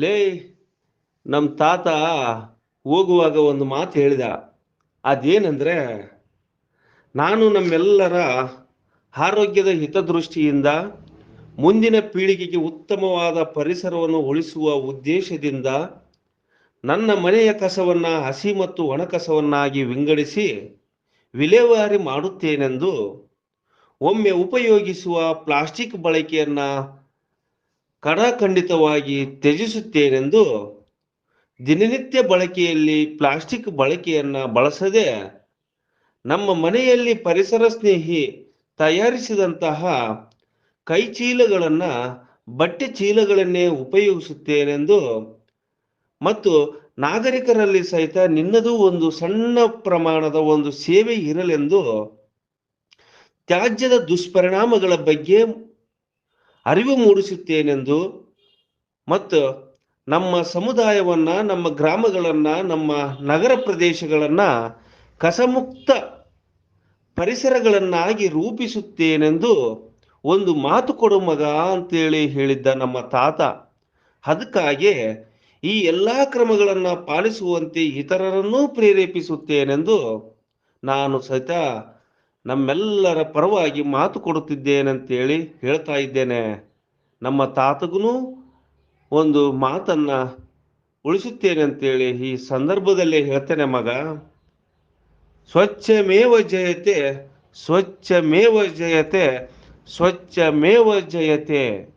ಲೇ ನಮ್ಮ ತಾತ ಹೋಗುವಾಗ ಒಂದು ಮಾತು ಹೇಳಿದ. ಅದೇನೆಂದರೆ, ನಾನು ನಮ್ಮೆಲ್ಲರ ಆರೋಗ್ಯದ ಹಿತದೃಷ್ಟಿಯಿಂದ ಮುಂದಿನ ಪೀಳಿಗೆಗೆ ಉತ್ತಮವಾದ ಪರಿಸರವನ್ನು ಉಳಿಸುವ ಉದ್ದೇಶದಿಂದ ನನ್ನ ಮನೆಯ ಕಸವನ್ನು, ಹಸಿ ಮತ್ತು ಒಣ ಕಸವನ್ನಾಗಿ ವಿಂಗಡಿಸಿ ವಿಲೇವಾರಿ ಮಾಡುತ್ತೇನೆಂದು ಒಮ್ಮೆ ಉಪಯೋಗಿಸುವ ಪ್ಲಾಸ್ಟಿಕ್ ಬಳಕೆಯನ್ನ ಕಡಖಂಡಿತವಾಗಿ ತ್ಯಜಿಸುತ್ತೇನೆಂದು ದಿನನಿತ್ಯ ಬಳಕೆಯಲ್ಲಿ ಪ್ಲಾಸ್ಟಿಕ್ ಬಳಕೆಯನ್ನು ಬಳಸದೆ ನಮ್ಮ ಮನೆಯಲ್ಲಿ ಪರಿಸರ ಸ್ನೇಹಿ ತಯಾರಿಸಿದಂತಹ ಕೈ ಚೀಲಗಳನ್ನು ಬಟ್ಟೆ ಚೀಲಗಳನ್ನೇ ಉಪಯೋಗಿಸುತ್ತೇನೆಂದು ಮತ್ತು ನಾಗರಿಕರಲ್ಲಿ ಸಹಿತ ನಿನ್ನದು ಒಂದು ಸಣ್ಣ ಪ್ರಮಾಣದ ಒಂದು ಸೇವೆ ಇರಲೆಂದು ತ್ಯಾಜ್ಯದ ದುಷ್ಪರಿಣಾಮಗಳ ಬಗ್ಗೆ ಅರಿವು ಮೂಡಿಸುತ್ತೇನೆಂದು ಮತ್ತು ನಮ್ಮ ಸಮುದಾಯವನ್ನ, ನಮ್ಮ ಗ್ರಾಮಗಳನ್ನ, ನಮ್ಮ ನಗರ ಪ್ರದೇಶಗಳನ್ನ ಕಸಮುಕ್ತ ಪರಿಸರಗಳನ್ನಾಗಿ ರೂಪಿಸುತ್ತೇನೆಂದು ಒಂದು ಮಾತು ಕೊಡು ಮಗ ಅಂತೇಳಿ ಹೇಳಿದ್ದ ನಮ್ಮ ತಾತ. ಅದಕ್ಕಾಗಿ ಈ ಎಲ್ಲ ಕ್ರಮಗಳನ್ನ ಪಾಲಿಸುವಂತೆ ಇತರರನ್ನೂ ಪ್ರೇರೇಪಿಸುತ್ತೇನೆಂದು ನಾನು ಸಹಿತ ನಮ್ಮೆಲ್ಲರ ಪರವಾಗಿ ಮಾತು ಕೊಡುತ್ತಿದ್ದೇನೆಂತೇಳಿ ಹೇಳ್ತಾ ಇದ್ದೇನೆ. ನಮ್ಮ ತಾತಗೂ ಒಂದು ಮಾತನ್ನು ಉಳಿಸುತ್ತೇನೆ ಅಂತೇಳಿ ಈ ಸಂದರ್ಭದಲ್ಲಿ ಹೇಳ್ತೇನೆ ಮಗ. ಸ್ವಚ್ಛಮೇವ ಜಯತೆ ಸ್ವಚ್ಛಮೇವ ಜಯತೆ ಸ್ವಚ್ಛಮೇವ ಜಯತೆ.